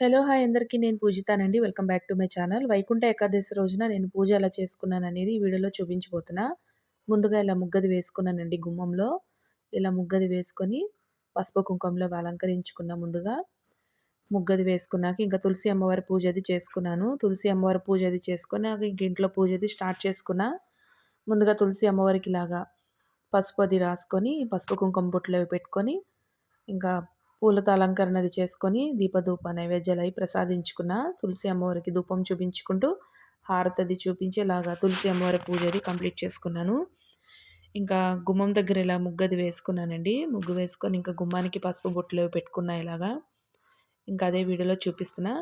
Hello! Hi అందరికీ. నేను పూజితానండి. Welcome back to my channel. Vaikuntha Ekadashi రోజున నేను పూజ ఎలా చేసుకున్నాననేది ఈ వీడియోలో చూపించబోతున్నా. ముందుగా ఇలా ముగ్గది వేసుకున్నానండి గుమ్మంలో. ఇలా ముగ్గది వేసుకొని పసుపు, కుంకుమలో అలంకరించుకున్న ముందుగా. ముగ్గది వేసుకున్నాక ఇంకా తులసి అమ్మవారి పూజ అది చేసుకున్నాను. తులసి అమ్మవారి పూజ అది చేసుకున్నాక ఇంక ఇంట్లో పూజ అది స్టార్ట్ చేసుకున్నా. ముందుగా తులసి అమ్మవారికి ఇలాగా పసుపు అది రాసుకొని పసుపు కుంకుమ బొట్లు అవి పెట్టుకొని ఇంకా పూలతో అలంకరణ అది చేసుకొని దీపధూప నైవేద్యాలు అయి ప్రసాదించుకున్న తులసి అమ్మవారికి ధూపం చూపించుకుంటూ హారతి అది చూపించేలాగా తులసి అమ్మవారి పూజ అది కంప్లీట్ చేసుకున్నాను. ఇంకా గుమ్మం దగ్గర ఇలా ముగ్గది వేసుకున్నానండి. ముగ్గు వేసుకొని ఇంకా గుమ్మానికి పసుపు బొట్లు పెట్టుకున్నా ఇలాగా. ఇంకా అదే వీడియోలో చూపిస్తున్నా.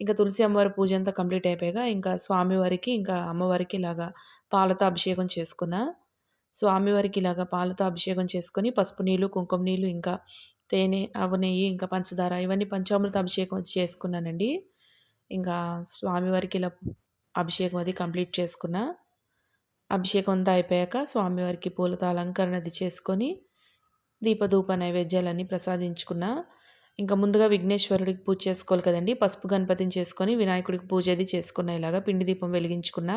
ఇంకా తులసి అమ్మవారి పూజ అంతా కంప్లీట్ అయిపోయాక ఇంకా స్వామివారికి ఇంకా అమ్మవారికి ఇలాగా పాలతో అభిషేకం చేసుకున్నా. స్వామివారికి ఇలాగా పాలతో అభిషేకం చేసుకొని పసుపు నీళ్ళు కుంకుమ నీళ్ళు ఇంకా తేనె ఆవు నెయ్యి ఇంకా పంచదార ఇవన్నీ పంచామృత అభిషేకం చేసుకున్నానండి. ఇంకా స్వామివారికి ఇలా అభిషేకం అది కంప్లీట్ చేసుకున్న. అభిషేకం అంతా అయిపోయాక స్వామివారికి పూలతో అలంకరణ అది చేసుకొని దీపధూప నైవేద్యాలన్నీ ప్రసాదించుకున్న. ఇంకా ముందుగా విఘ్నేశ్వరుడికి పూజ చేసుకోవాలి కదండి. పసుపు గణపతిని చేసుకొని వినాయకుడికి పూజ అది చేసుకున్న ఇలాగా పిండి దీపం వెలిగించుకున్న.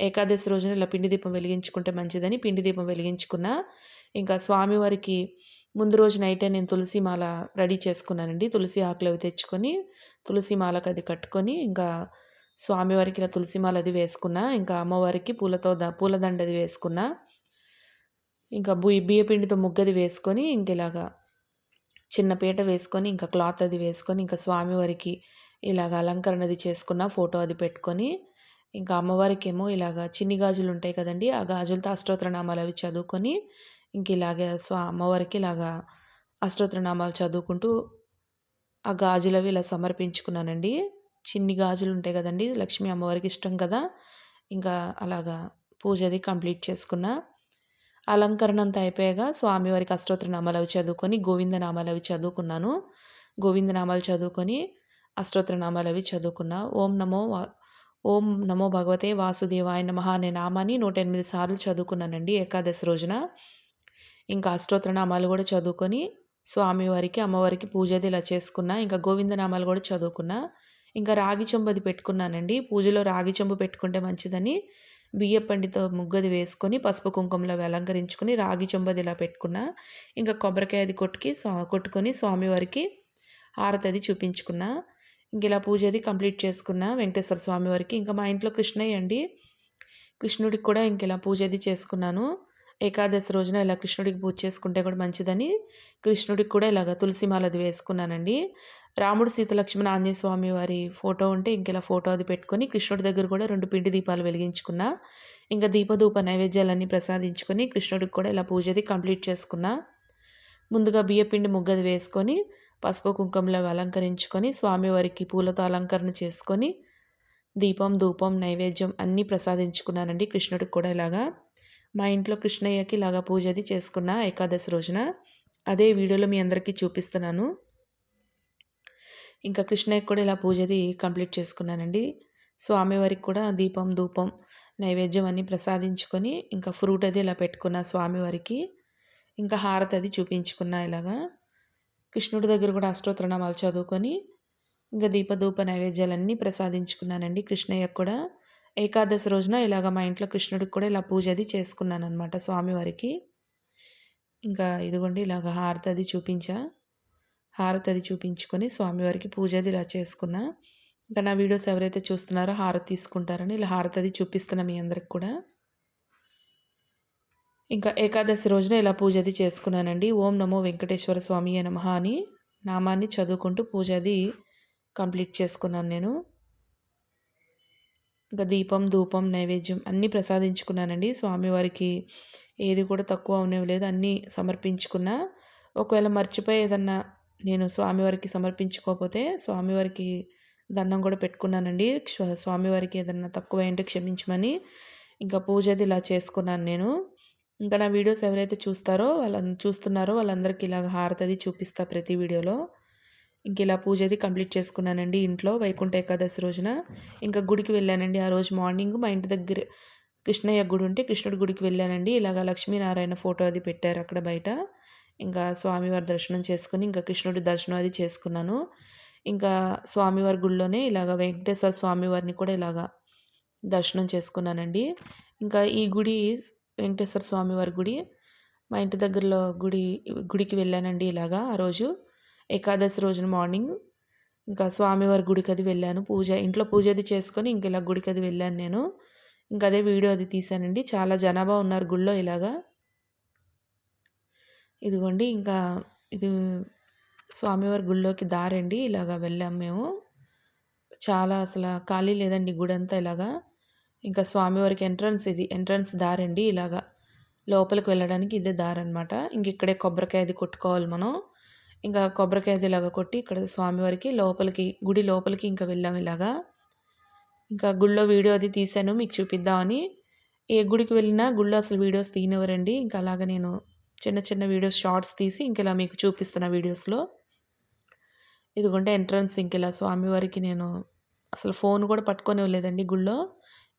ఏకాదశి రోజున ఇలా పిండి దీపం వెలిగించుకుంటే మంచిదని పిండి దీపం వెలిగించుకున్న. ఇంకా స్వామివారికి ముందు రోజు నైటే నేను తులసి మాల రెడీ చేసుకున్నానండి. తులసి ఆకులు అవి తెచ్చుకొని తులసి మాలకు అది కట్టుకొని ఇంకా స్వామివారికి ఇలా తులసి మాల అది వేసుకున్నా ఇంకా అమ్మవారికి పూలతో ద పూలదండ అది వేసుకున్నా ఇంకా బుయ్యి బియ్యపిండితో ముగ్గది వేసుకొని ఇంక ఇలాగా చిన్న పీట వేసుకొని ఇంకా క్లాత్ అది వేసుకొని ఇంకా స్వామివారికి ఇలాగ అలంకరణ అది చేసుకున్న ఫోటో అది పెట్టుకొని ఇంకా అమ్మవారికి ఏమో ఇలాగ చిన్ని గాజులు ఉంటాయి కదండి ఆ గాజులతో అష్టోత్తరనామాలు అవి చదువుకొని ఇంక ఇలాగే స్వా అమ్మవారికి ఇలాగా అష్టోత్తర నామాలు చదువుకుంటూ ఆ గాజులవి ఇలా సమర్పించుకున్నానండి. చిన్ని గాజులు ఉంటాయి కదండి లక్ష్మీ అమ్మవారికి ఇష్టం కదా. ఇంకా అలాగా పూజ అది కంప్లీట్ చేసుకున్న. అలంకరణ అంతా అయిపోయాక స్వామివారికి అష్టోత్తరనామాలు అవి చదువుకొని గోవింద నామాలు అవి చదువుకున్నాను. గోవింద నామాలు చదువుకొని అష్టోత్తర నామాలు అవి చదువుకున్నా. ఓం నమో ఓం నమో భగవతే వాసుదేవాయ నమ అనే నామాన్ని నూట ఎనిమిది సార్లు చదువుకున్నానండి ఏకాదశి రోజున. ఇంకా అష్టోత్తరనామాలు కూడా చదువుకొని స్వామివారికి అమ్మవారికి పూజ అది ఇలా చేసుకున్నా ఇంకా గోవిందనామాలు కూడా చదువుకున్నా. ఇంకా రాగి చెంబు అది పెట్టుకున్నానండి. పూజలో రాగి చెంబు పెట్టుకుంటే మంచిదని బియ్య పండితో ముగ్గది వేసుకొని పసుపు కుంకుమలో అలంకరించుకొని రాగి చెంబది ఇలా పెట్టుకున్నా. ఇంకా కొబ్బరికాయ అది కొట్టుకి కొట్టుకొని స్వామివారికి హారతి అది చూపించుకున్నా. ఇంక ఇలా పూజ అది కంప్లీట్ చేసుకున్నా వెంకటేశ్వర స్వామి వారికి. ఇంకా మా ఇంట్లో కృష్ణయ్య అండి. కృష్ణుడికి కూడా ఇంక ఇలా పూజ అది చేసుకున్నాను. ఏకాదశి రోజున ఇలా కృష్ణుడికి పూజ చేసుకుంటే కూడా మంచిదని కృష్ణుడికి కూడా ఇలాగ తులసి మాలది వేసుకున్నానండి. రాముడు సీత లక్ష్మణ ఆంజనేయ స్వామి వారి ఫోటో ఉంటే ఇంక ఇలా ఫోటో అది పెట్టుకొని కృష్ణుడి దగ్గర కూడా రెండు పిండి దీపాలు వెలిగించుకున్నా ఇంకా దీపధూప నైవేద్యాలన్నీ ప్రసాదించుకొని కృష్ణుడికి కూడా ఇలా పూజది కంప్లీట్ చేసుకున్నా. ముందుగా బియ్యపిండి ముగ్గది వేసుకొని పసుపు కుంకుమలో అలంకరించుకొని స్వామివారికి పూలతో అలంకరణ చేసుకొని దీపం ధూపం నైవేద్యం అన్నీ ప్రసాదించుకున్నానండి కృష్ణుడికి కూడా ఇలాగా. మా ఇంట్లో కృష్ణయ్యకి ఇలాగా పూజ అది చేసుకున్న ఏకాదశి రోజున అదే వీడియోలో మీ అందరికీ చూపిస్తున్నాను. ఇంకా కృష్ణయ్యకి కూడా ఇలా పూజ అది కంప్లీట్ చేసుకున్నానండి. స్వామివారికి కూడా దీపం ధూపం నైవేద్యం అన్నీ ప్రసాదించుకొని ఇంకా ఫ్రూట్ అది ఇలా పెట్టుకున్న స్వామివారికి ఇంకా హారతి అది చూపించుకున్న ఇలాగా. కృష్ణుడి దగ్గర కూడా అష్టోత్తరణామాలు చదువుకొని ఇంకా దీపధూప నైవేద్యాలన్నీ ప్రసాదించుకున్నానండి కృష్ణయ్య కూడా. ఏకాదశి రోజున ఇలాగ మా ఇంట్లో కృష్ణుడికి కూడా ఇలా పూజ అది చేసుకున్నాను అనమాట స్వామివారికి. ఇంకా ఇదిగోండి ఇలాగ హారతి అది చూపించా. హారతి అది చూపించుకొని స్వామివారికి పూజ అది ఇలా చేసుకున్నా. ఇంకా నా వీడియోస్ ఎవరైతే చూస్తున్నారో హారతి తీసుకుంటారని ఇలా హారతి అది చూపిస్తున్నా మీ అందరికి కూడా. ఇంకా ఏకాదశి రోజున ఇలా పూజ అది చేసుకున్నానండి. ఓం నమో వెంకటేశ్వర స్వామి నమ అని నామాన్ని చదువుకుంటూ పూజ అది కంప్లీట్ చేసుకున్నాను నేను. ఇంకా దీపం ధూపం నైవేద్యం అన్నీ ప్రసాదించుకున్నానండి. స్వామివారికి ఏది కూడా తక్కువ ఉండేవి లేదు అన్నీ సమర్పించుకున్నా. ఒకవేళ మర్చిపోయి ఏదన్నా నేను స్వామివారికి సమర్పించుకోకపోతే స్వామివారికి దండం కూడా పెట్టుకున్నానండి. స్వామివారికి ఏదన్నా తక్కువ ఏంటి క్షమించమని ఇంకా పూజది ఇలా చేసుకున్నాను నేను. ఇంకా నా వీడియోస్ ఎవరైతే చూస్తారో వాళ్ళ చూస్తున్నారో వాళ్ళందరికీ ఇలాగ హారతది చూపిస్తా ప్రతి వీడియోలో. ఇంక ఇలా పూజ అది కంప్లీట్ చేసుకున్నానండి ఇంట్లో వైకుంఠ ఏకాదశి రోజున. ఇంకా గుడికి వెళ్ళానండి ఆ రోజు మార్నింగ్ మా ఇంటి దగ్గర కృష్ణయ్య గుడి ఉంటే కృష్ణుడి గుడికి వెళ్ళానండి. ఇలాగ లక్ష్మీనారాయణ ఫోటో అది పెట్టారు అక్కడ బయట. ఇంకా స్వామివారి దర్శనం చేసుకుని ఇంకా కృష్ణుడి దర్శనం అది చేసుకున్నాను. ఇంకా స్వామివారి గుడిలోనే ఇలాగ వెంకటేశ్వర స్వామివారిని కూడా ఇలాగా దర్శనం చేసుకున్నానండి. ఇంకా ఈ గుడి వెంకటేశ్వర స్వామివారి గుడి మా ఇంటి దగ్గరలో గుడి గుడికి వెళ్ళానండి ఇలాగా ఆ రోజు. ఏకాదశి రోజున మార్నింగ్ ఇంకా స్వామివారి గుడికి అది వెళ్ళాను. పూజ ఇంట్లో పూజ అది చేసుకొని ఇంక ఇలా గుడికి అది వెళ్ళాను నేను. ఇంకా అదే వీడియో అది తీశానండి. చాలా జనాభా ఉన్నారు గుళ్ళో ఇలాగా. ఇదిగోండి ఇంకా ఇది స్వామివారి గుళ్ళోకి దారండి. ఇలాగా వెళ్ళాం మేము. చాలా అసలు ఖాళీ లేదండి గుడి అంతా ఇలాగా. ఇంకా స్వామివారికి ఎంట్రన్స్ ఇది ఎంట్రన్స్ దారండి ఇలాగా. లోపలికి వెళ్ళడానికి ఇదే దారి అనమాట ఇంక ఇక్కడే కొబ్బరికాయ అది కొట్టుకోవాలి మనం. ఇంకా కొబ్బరికాయ ఇలాగా కొట్టి ఇక్కడ స్వామివారికి లోపలికి గుడి లోపలికి ఇంకా వెళ్ళాం ఇలాగా. ఇంకా గుళ్ళో వీడియో అది తీశాను మీకు చూపిద్దామని. ఏ గుడికి వెళ్ళినా గుళ్ళో అసలు వీడియోస్ తీనివ్వరండి ఇంకా అలాగ నేను చిన్న చిన్న వీడియోస్ షార్ట్స్ తీసి ఇంక ఇలా మీకు చూపిస్తున్న వీడియోస్లో. ఇదిగుంటే ఎంట్రన్స్ ఇంక ఇలా స్వామివారికి నేను అసలు ఫోన్ కూడా పట్టుకొని లేదండి గుళ్ళో.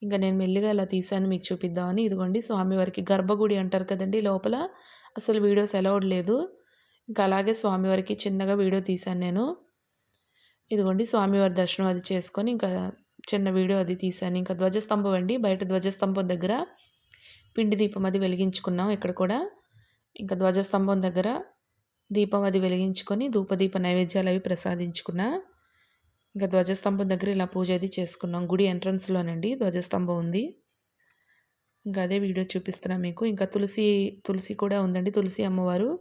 ఇంకా నేను మెల్లిగా ఇలా తీశాను మీకు చూపిద్దామని. ఇదిగోండి స్వామివారికి గర్భగుడి అంటారు కదండి లోపల. అసలు వీడియోస్ అలౌడ్ లేదు. ఇంకా అలాగే స్వామివారికి చిన్నగా వీడియో తీశాను నేను. ఇదిగోండి స్వామివారి దర్శనం అది చేసుకొని ఇంకా చిన్న వీడియో అది తీశాను. ఇంకా ధ్వజస్తంభం అండి బయట ధ్వజస్తంభం దగ్గర పిండి దీపం అది వెలిగించుకున్నాం ఇక్కడ కూడా. ఇంకా ధ్వజస్తంభం దగ్గర దీపం అది వెలిగించుకొని ధూపదీప నైవేద్యాలు అవి ప్రసాదించుకున్నా. ఇంకా ధ్వజస్తంభం దగ్గర ఇలా పూజ అది చేసుకున్నాం. గుడి ఎంట్రన్స్లోనండి ధ్వజస్తంభం ఉంది. ఇంకా అదే వీడియో చూపిస్తున్నా మీకు. ఇంకా తులసి తులసి కూడా ఉందండి తులసి అమ్మవారు.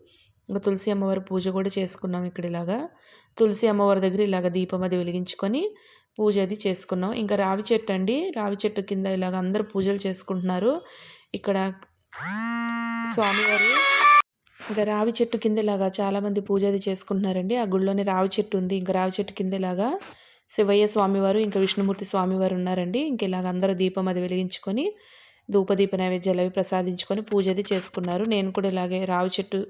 ఇంకా తులసి అమ్మవారి పూజ కూడా చేసుకున్నాం ఇక్కడ ఇలాగా. తులసి అమ్మవారి దగ్గర ఇలాగ దీపం అది వెలిగించుకొని పూజ అది చేసుకున్నాం. ఇంకా రావి చెట్టు అండి. రావి చెట్టు కింద ఇలాగ అందరూ పూజలు చేసుకుంటున్నారు. ఇక్కడ స్వామివారు ఇంకా రావి చెట్టు కింద ఇలాగా చాలామంది పూజ అది చేసుకుంటున్నారండి. ఆ గుడిలోనే రావి చెట్టు ఉంది. ఇంకా రావి చెట్టు కింద ఇలాగా శివయ్య స్వామివారు ఇంకా విష్ణుమూర్తి స్వామివారు ఉన్నారండి. ఇంక ఇలాగ అందరూ దీపం అది వెలిగించుకొని ధూపదీప నైవేద్యాలు అవి ప్రసాదించుకొని పూజ అది చేసుకున్నారు. నేను కూడా ఇలాగే రావి చెట్టు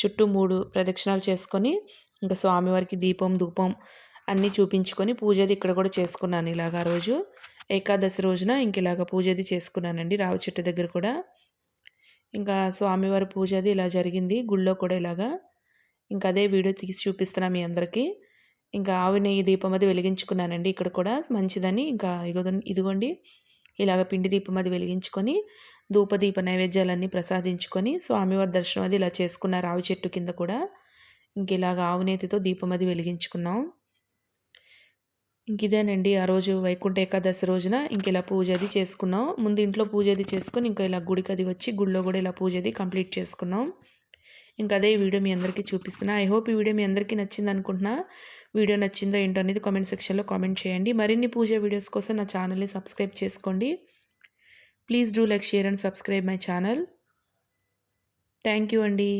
చుట్టూ మూడు ప్రదక్షిణాలు చేసుకొని ఇంకా స్వామివారికి దీపం ధూపం అన్నీ చూపించుకొని పూజ అది ఇక్కడ కూడా చేసుకున్నాను ఇలాగ రోజు. ఏకాదశి రోజున ఇంక ఇలాగ పూజ అది చేసుకున్నానండి రావి చెట్టు దగ్గర కూడా. ఇంకా స్వామివారి పూజ అది ఇలా జరిగింది గుళ్ళో కూడా ఇలాగా. ఇంకా అదే వీడియో తీసి చూపిస్తున్నా మీ అందరికీ. ఇంకా ఆవు నెయ్యి దీపం అది వెలిగించుకున్నానండి ఇక్కడ కూడా మంచిదని. ఇంకా ఇదిగోండి ఇలాగ పిండి దీపం అది వెలిగించుకొని ధూపదీప నైవేద్యాలన్నీ ప్రసాదించుకొని స్వామివారి దర్శనం అది ఇలా చేసుకున్నారు ఆవు చెట్టు కింద కూడా. ఇంక ఇలాగ ఆవునేతితో దీపం అది వెలిగించుకున్నాం. ఇంక ఇదేనండి ఆ రోజు వైకుంఠ ఏకాదశి రోజున ఇంక ఇలా పూజ అది చేసుకున్నాం. ముందు ఇంట్లో పూజ అది చేసుకుని ఇంకా ఇలా గుడికి అది వచ్చి గుడిలో కూడా ఇలా పూజ అది కంప్లీట్ చేసుకున్నాం. ఇంకా అదే వీడియో మీ అందరికీ చూపిస్తున్నా. ఐ హోప్ ఈ వీడియో మీ అందరికీ నచ్చింది అనుకుంటున్నా. వీడియో నచ్చిందో ఏంటో అనేది కామెంట్ సెక్షన్లో కామెంట్ చేయండి. మరిన్ని పూజ వీడియోస్ కోసం నా ఛానల్ని సబ్స్క్రైబ్ చేసుకోండి. Please do like share and subscribe my channel thank you అండి.